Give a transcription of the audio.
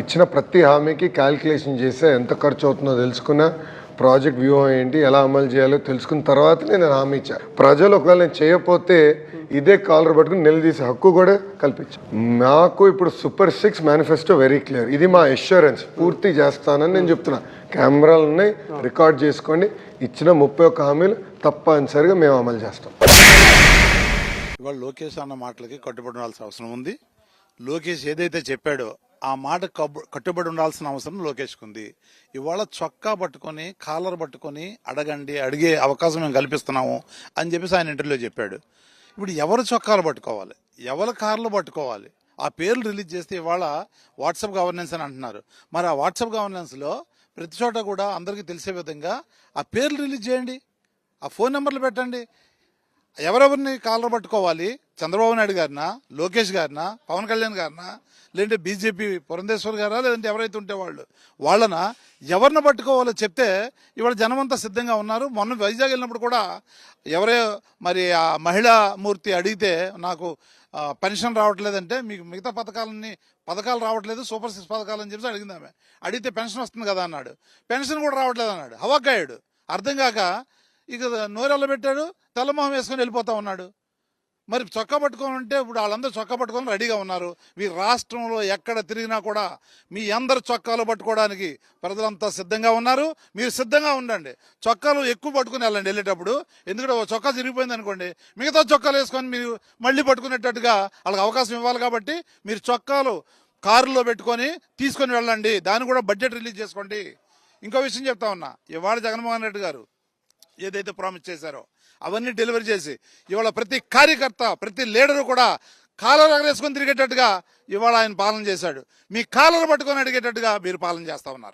ఇచ్చిన ప్రతి హామీకి క్యాల్కులేషన్ చేస్తే ఎంత ఖర్చు అవుతుందో తెలుసుకున్నా ప్రాజెక్ట్ వ్యూహం ఏంటి ఎలా అమలు చేయాలో తెలుసుకున్న తర్వాతనే నేను హామీ ఇచ్చా. ప్రజలు ఒకవేళ నేను చేయకపోతే ఇదే కాలర్ పట్టుకుని నిలదీసే హక్కు కూడా కల్పించా. నాకు ఇప్పుడు super six manifesto very clear ఇది మా ఎష్యూరెన్స్ పూర్తి చేస్తానని నేను చెప్తున్నా. కెమెరాలు ఉన్నాయి రికార్డ్ చేసుకోండి. ఇచ్చిన ముప్పై ఒక్క హామీలు తప్పనిసరిగా మేము అమలు చేస్తాం. ఇవాళ లోకేష్ అన్న మాటలకి కట్టుబడి అవసరం ఉంది. లోకేష్ ఏదైతే చెప్పాడో ఆ మాట కబ్బు- కట్టుబడి ఉండాల్సిన అవసరం లోకేష్కి ఉంది ఇవాళ చొక్కా పట్టుకొని కాలర్ పట్టుకొని అడగండి అడిగే అవకాశం మేము కల్పిస్తున్నాము అని చెప్పేసి ఆయన ఇంటర్వ్యూలో చెప్పాడు. ఇప్పుడు ఎవరు చొక్కాలు పట్టుకోవాలి? ఎవరు కార్లు పట్టుకోవాలి? ఆ పేర్లు రిలీజ్ చేస్తే ఇవాళ వాట్సాప్ గవర్నెన్స్ అని అంటున్నారు. మరి ఆ వాట్సాప్ గవర్నెన్స్లో ప్రతి చోట కూడా అందరికీ తెలిసే విధంగా ఆ పేర్లు రిలీజ్ చేయండి. ఆ ఫోన్ నెంబర్లు పెట్టండి. ఎవరెవరిని కాలర్ పట్టుకోవాలి? చంద్రబాబు నాయుడు గారినా? లోకేష్ గారినా? పవన్ కళ్యాణ్ గారినా? లేదంటే బీజేపీ పురంధేశ్వర్ గారా? లేదంటే ఎవరైతే ఉంటే వాళ్ళు? వాళ్ళన? ఎవరిని పట్టుకోవాలో చెప్తే ఇవాళ జనమంతా సిద్ధంగా ఉన్నారు. మొన్న వైజాగ్ వెళ్ళినప్పుడు కూడా ఎవరే మరి ఆ మహిళా మూర్తి అడిగితే నాకు పెన్షన్ రావట్లేదంటే మీకు మిగతా పథకాలన్నీ పథకాలు రావట్లేదు సూపర్ సిక్స్ పథకాలు అని చెప్పి అడిగిందామె అడిగితే పెన్షన్ వస్తుంది కదా అన్నాడు. పెన్షన్ కూడా రావట్లేదు అన్నాడు. హవాకాయుడు అర్థం కాక ఇక నోరెళ్ళబెట్టాడు. తెల్లమొహం వేసుకొని వెళ్ళిపోతా ఉన్నాడు. మరి చొక్కా పట్టుకొని ఉంటే ఇప్పుడు వాళ్ళందరూ చొక్కా పట్టుకొని రెడీగా ఉన్నారు. మీ రాష్ట్రంలో ఎక్కడ తిరిగినా కూడా మీ అందరు చొక్కాలు పట్టుకోవడానికి ప్రజలంతా సిద్ధంగా ఉన్నారు. మీరు సిద్ధంగా ఉండండి. చొక్కాలు ఎక్కువ పట్టుకుని వెళ్ళండి వెళ్ళేటప్పుడు. ఎందుకంటే ఒక చొక్కా తిరిగిపోయింది అనుకోండి మిగతా చొక్కాలు వేసుకొని మీరు మళ్ళీ పట్టుకునేటట్టుగా వాళ్ళకి అవకాశం ఇవ్వాలి కాబట్టి మీరు చొక్కాలు కారులో పెట్టుకొని తీసుకొని వెళ్ళండి. దాన్ని కూడా బడ్జెట్ రిలీజ్ చేసుకోండి. ఇంకో విషయం చెప్తా ఉన్నా. ఇవాళ జగన్మోహన్ రెడ్డి గారు ఏదైతే ప్రామిస్ చేశారో అవన్నీ డెలివరీ చేసి ఇవాళ ప్రతి కార్యకర్త ప్రతి లీడరు కూడా కాలర్ ఎగరేసుకొని తిరిగేటట్టుగా ఇవాళ ఆయన పాలన చేశాడు. మీ కాలర్ పట్టుకొని అడిగేటట్టుగా మీరు పాలన చేస్తా ఉన్నారు.